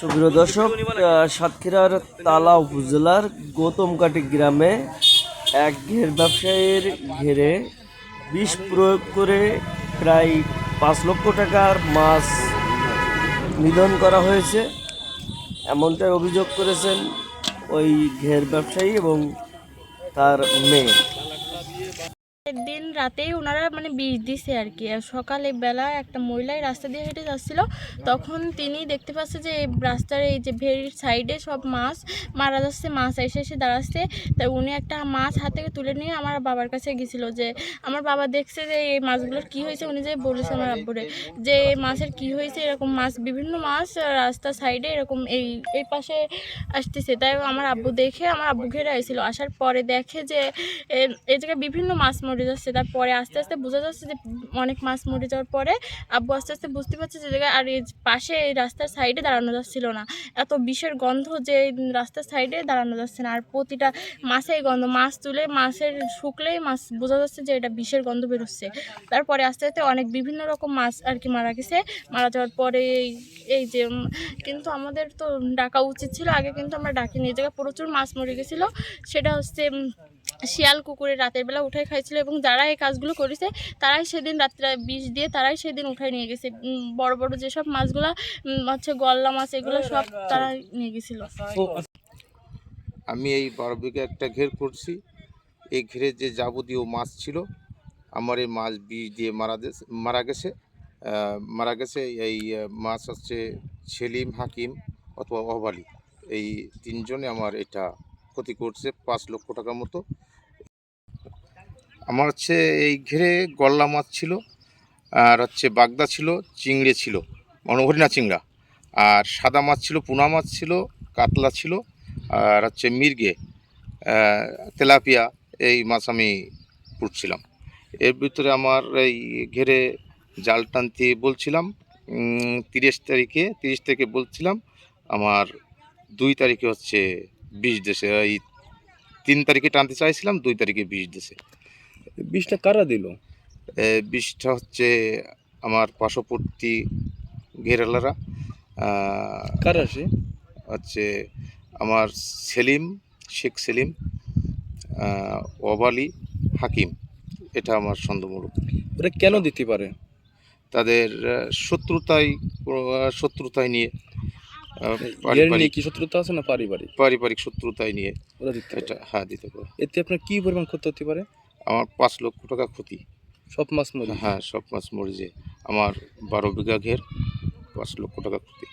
সুপ্রিয় দর্শক সাতক্ষীরার তালা উপজেলার গৌতমকাটি গ্রামে এক ঘের ব্যবসায়ীর ঘেরে বিষ প্রয়োগ করে প্রায় পাঁচ লক্ষ টাকার মাছ নিধন করা হয়েছে। এমনটাই অভিযোগ করেছেন ওই ঘের ব্যবসায়ী এবং তার মেয়ে। দিন রাতেই ওনারা মানে বিষ দিছে আর কি। সকালে বেলা একটা মহিলাই রাস্তা দিয়ে হেঁটে যাচ্ছিল, তখন তিনি দেখতে পাচ্ছে যে রাস্তার এই যে ভেরির সাইডে সব মাছ মারা যাচ্ছে, মাছ এসে এসে দাঁড়াচ্ছে। তাই উনি একটা মাছ হাত তুলে নিয়ে আমার বাবার কাছে গেছিল যে, আমার বাবা দেখছে যে এই মাছগুলোর কি হয়েছে, উনি যে বলেছে আমার আব্বুরে যে মাছের কি হয়েছে, এরকম মাছ, বিভিন্ন মাছ রাস্তার সাইডে এরকম এই এই পাশে আসতেছে। তাই আমার আব্বু দেখে আমার আব্বু ঘেরে আইছিল। আসার পরে দেখে যে এই জায়গায় বিভিন্ন মাছ মরে যাচ্ছে। তারপরে আস্তে আস্তে বোঝা যাচ্ছে যে অনেক মাছ মরে যাওয়ার পরে আব্বু আস্তে আস্তে বুঝতে পারছে যে জায়গায় আর এই পাশে এই রাস্তার সাইডে দাঁড়ানো যাচ্ছিল না। এত বিষের গন্ধ যে রাস্তার সাইডে দাঁড়ানো যাচ্ছে না। আর প্রতিটা মাছেই গন্ধ, মাছ তুলে মাছের শুকলেই মাছ, বোঝা যাচ্ছে যে এটা বিষের গন্ধ বেরোচ্ছে। তারপরে আস্তে আস্তে অনেক বিভিন্ন রকম মাছ আর কি মারা গেছে। মারা যাওয়ার পরে এই যে কিন্তু আমাদের তো ডাকা উচিত ছিল। আগে কিন্তু আমরা ডাকিনি। এই জায়গায় প্রচুর মাছ মরে গেছিল। সেটা হচ্ছে শিয়াল কুকুরে রাতের বেলা উঠাই খাইছিল এবং যারা এই কাজগুলো করেছে, তারাই সেদিন রাত্রে বিষ দিয়ে তারাই সেদিন উঠাই নিয়ে গেছে। বড় বড় যেসব মাছগুলা হচ্ছে গল্লা মাছ, এগুলো সব তারা নিয়ে গেছিল। আমি এই বারো একটা ঘের করছি। এই ঘেরে যে যাবতীয় মাছ ছিল, আমার এই মাছ বিষ দিয়ে মারা মারা গেছে। মারা গেছে এই মাছ হচ্ছে সেলিম, হাকিম অথবা অবালি। এই তিনজনে আমার এটা ক্ষতি করছে পাঁচ লক্ষ টাকার মতো। আমার হচ্ছে এই ঘেরে গল্লা মাছ ছিল, আর হচ্ছে বাগদা ছিল, চিংড়ে ছিল মনোহরিণা চিংড়া। আর সাদা মাছ ছিল, পুনা মাছ ছিল, কাতলা ছিল, আর হচ্ছে মির্গে তেলাপিয়া, এই মাছ আমি পুড়ছিলাম এর ভিতরে আমার এই ঘেরে জাল টানতে বলছিলাম তিরিশ তারিখে তিরিশ তারিখে বলছিলাম, আমার দুই তারিখে হচ্ছে বিষ দেশে, এই তিন তারিখে টানতে চাইছিলাম, দুই তারিখে বিষ দেশে। বিষটা কারা দিল? বিষটা হচ্ছে আমার পার্শ্ববর্তী ঘেরালারা কারা সে? হচ্ছে আমার সেলিম শেখ সেলিম আহ, ওয়াবালি হাকিম। এটা আমার সন্দেহমূলক। ওরা কেন দিতে পারে? তাদের শত্রুতাই শত্রুতাই নিয়ে কি শত্রুতা আছে না পারিবারিক? পারিবারিক শত্রুতাই নিয়ে ওরা দিতে এটা হ্যাঁ দিতে পারে। এতে আপনার কি পরিমাণ ক্ষতি হতে পারে? আমার পাঁচ লক্ষ টাকা ক্ষতি। সব মাছ মরি হ্যাঁ সব মাছ মরি যে আমার বারো বিঘা ঘের পাঁচ লক্ষ টাকা ক্ষতি।